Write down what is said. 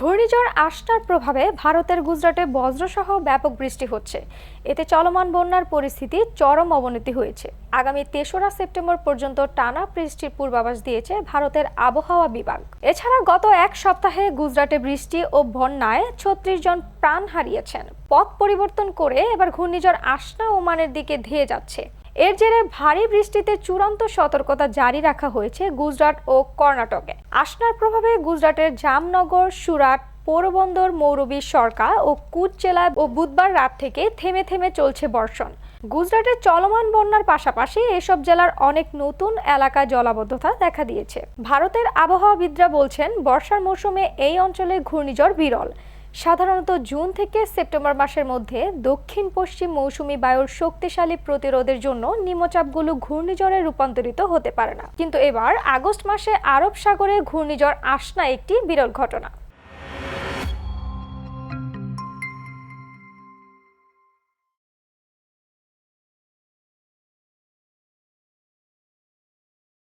ঘূর্ণিঝড় আষ্টার প্রভাবে ভারতের গুজরাটে বজ্রসহ ব্যাপক বৃষ্টি হচ্ছে। এতে চলমান বন্যার পরিস্থিতি চরম অবনতি হয়েছে। আগামী তেসরা সেপ্টেম্বর পর্যন্ত টানা বৃষ্টির পূর্বাভাস দিয়েছে ভারতের আবহাওয়া বিভাগ। এছাড়া গত এক সপ্তাহে গুজরাটে বৃষ্টি ও বন্যায় ছত্রিশ জন প্রাণ হারিয়েছেন। পথ পরিবর্তন করে এবার ঘূর্ণিঝড় আশনা ওমানের দিকে ধেয়ে যাচ্ছে। এর জেরে ভারী বৃষ্টিতে চূড়ান্ত সতর্কতা জারি রাখা হয়েছে গুজরাট ও কর্ণাটকে। আসনার প্রভাবে গুজরাটের জামনগর, সুরাট, পোরবন্দর মৌরবী সরকার ও কুচ জেলায় ও বুধবার রাত থেকে থেমে থেমে চলছে বর্ষণ। গুজরাটের চলমান বন্যার পাশাপাশি এসব জেলার অনেক নতুন এলাকায় জলাবদ্ধতা দেখা দিয়েছে। ভারতের আবহাওয়াবিদরা বলছেন, বর্ষার মৌসুমে এই অঞ্চলে ঘূর্ণিঝড় বিরল। সাধারণত জুন থেকে সেপ্টেম্বর মাসের মধ্যে দক্ষিণ পশ্চিম মৌসুমি বায়ুর শক্তিশালী প্রতিরোধের জন্য নিম্নচাপগুলো ঘূর্ণিঝড়ে রূপান্তরিত হতে পারে না। কিন্তু এবার আগস্ট মাসে আরব সাগরে ঘূর্ণিঝড় আসনা একটি বিরল ঘটনা।